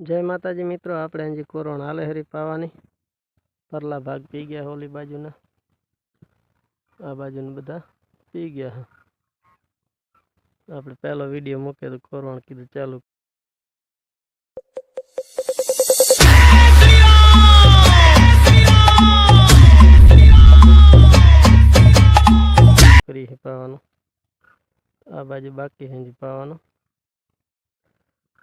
જય માતાજી મિત્રો આપણે હજી કોરોના હાલે હરી પાવાની પરલા ભાગ પી ગયા ઓલી બાજુના આ બાજુના બધા પી ગયા છે આપણે પહેલો વિડીયો મૂક્યો તો કોરોના કીધું ચાલુ કરી છે પાવાનું આ બાજુ બાકી છે હજી પાવાનું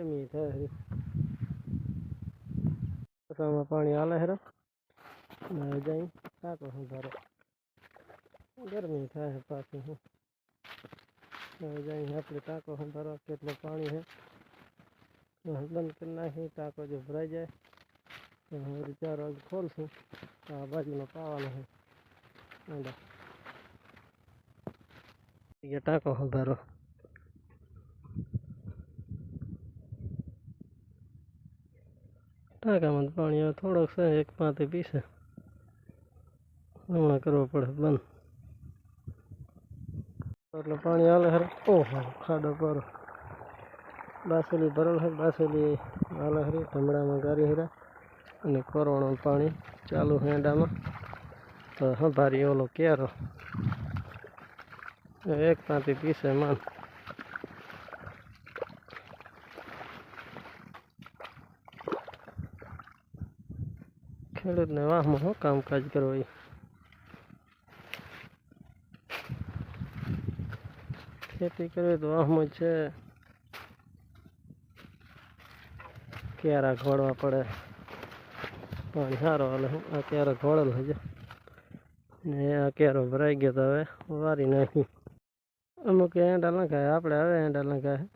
ગરમી થાય છે આમાં પાણી હાલે હેરો ને હવે જઈ ટાંકો સંભારો ગરમી થાય છે પાછી હું હવે જઈ આપણે ટાંકો સંભારો કેટલું પાણી છે તો બંધ કરી નાખી ટાંકો જો ભરાઈ જાય તો હવે ચાર વાગે ખોલશું તો આ બાજુનો પાવાનો છે ઊંડા એ ટાંકો સંભારો ટાંકામાં પાણી હવે થોડોક છે, એક પાંતે પીશે હમણાં કરવો પડે, બંધ. એટલે પાણી હાલે હર ઓહો, ખાડો પર. બાસુલી ભરેલ હર બાસુલી હાલે હરી ઢમડામાં ગારી હરા અને કરોણો પાણી ચાલુ હેંડામાં તો સંભારી ઓલો કેરો. એક પાંતી પીસે, માન. ખેડૂતને વાહમાં શું કામકાજ કરવું એ. ખેતી કરવી તો વાહમાં છે. ક્યારા ઘોડવા પડે. પાણી સારો હાલે. આ ક્યારો ઘોડેલ છે ને આ ક્યારો ભરાઈ ગયો તો હવે વારી નાખી. અમુક એંડા લંખાય આપણે હવે એંડા લંખાય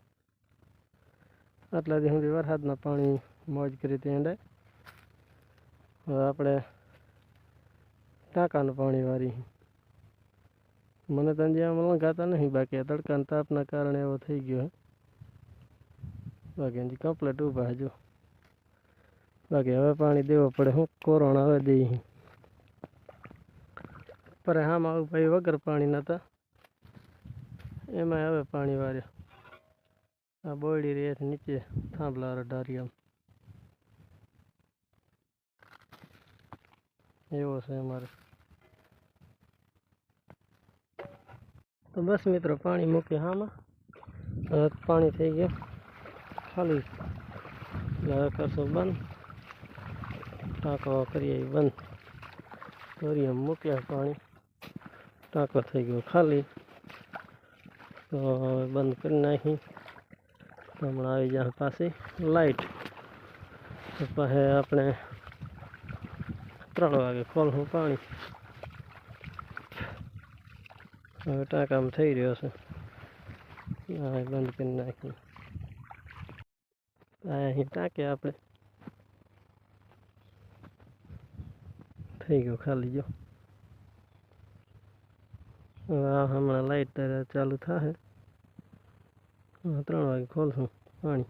આટલા દી સુધી વરસાદના પાણી મોજ કરી હતી એંડાય હવે આપણે ટાંકાનું પાણી વારી મને તો હજી આમાં લંઘાતા નહીં બાકી આ તડકાના તાપના કારણે એવો થઈ ગયો છે બાકી હજી કમ્પ્લેટ ઊભા હજુ બાકી હવે પાણી દેવો પડે હું કોરોના હવે દઈ પર આમાં આવું ભાઈ વગર પાણી નહોતા એમાં હવે પાણી વાર્યા આ બોયડી રહે છે નીચે થાંભલા ડારિયામાં એવો છે અમારે. તો બસ મિત્રો, પાણી મૂકી હામાં. પાણી થઈ ગયું. ખાલી. કરશો બંધ. ટાંકો કરીએ બંધ. કરીએ મૂક્યા પાણી. ટાંકો થઈ ગયો ખાલી. તો બંધ કરી નાખી. હમણાં આવી જાય પાસે લાઈટ. પાસે આપણે ત્રણ વાગે ખોલશું પાણી હવે ટાંકામાં થઈ રહ્યો છે હા એ બંધ કરી નાખી આ અહીં ટાંકે આપણે થઈ ગયું ખાલી જો હવે આ હમણાં લાઈટ ચાલુ થશે હા, ત્રણ વાગે ખોલશું પાણી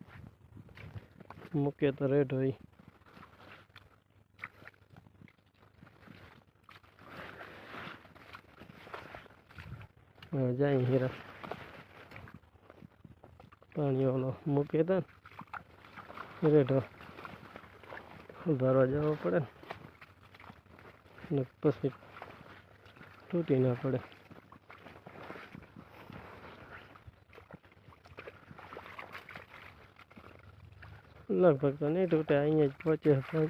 મૂકે તો રેડ હોય. જાય હીરા. પાણી ઓલો મૂકે તો રેડો ભરવા જવો પડે ને પછી તૂટી ના પડે. લગભગ તો નહીં, તૂટે, અહીંયા જ પહોંચ્યો પણ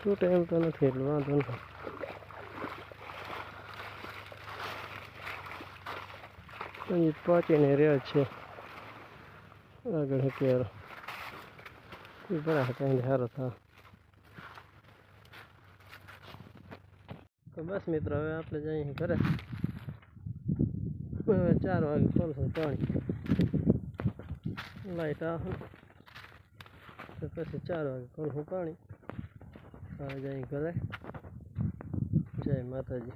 તૂટે એમ તો નથી, એટલું વાંધો નથી અહીં પહોંચીને રહ્યો છે. આગળ હકેરો બરાબર સારો થાય તો બસ મિત્રો, હવે આપણે જઈએ ઘરે. હવે ચાર વાગે ખોલશું પાણી. લાઈટ આવે. પછી ચાર વાગે ખોલશું પાણી. હવે જઈએ ઘરે. જય માતાજી.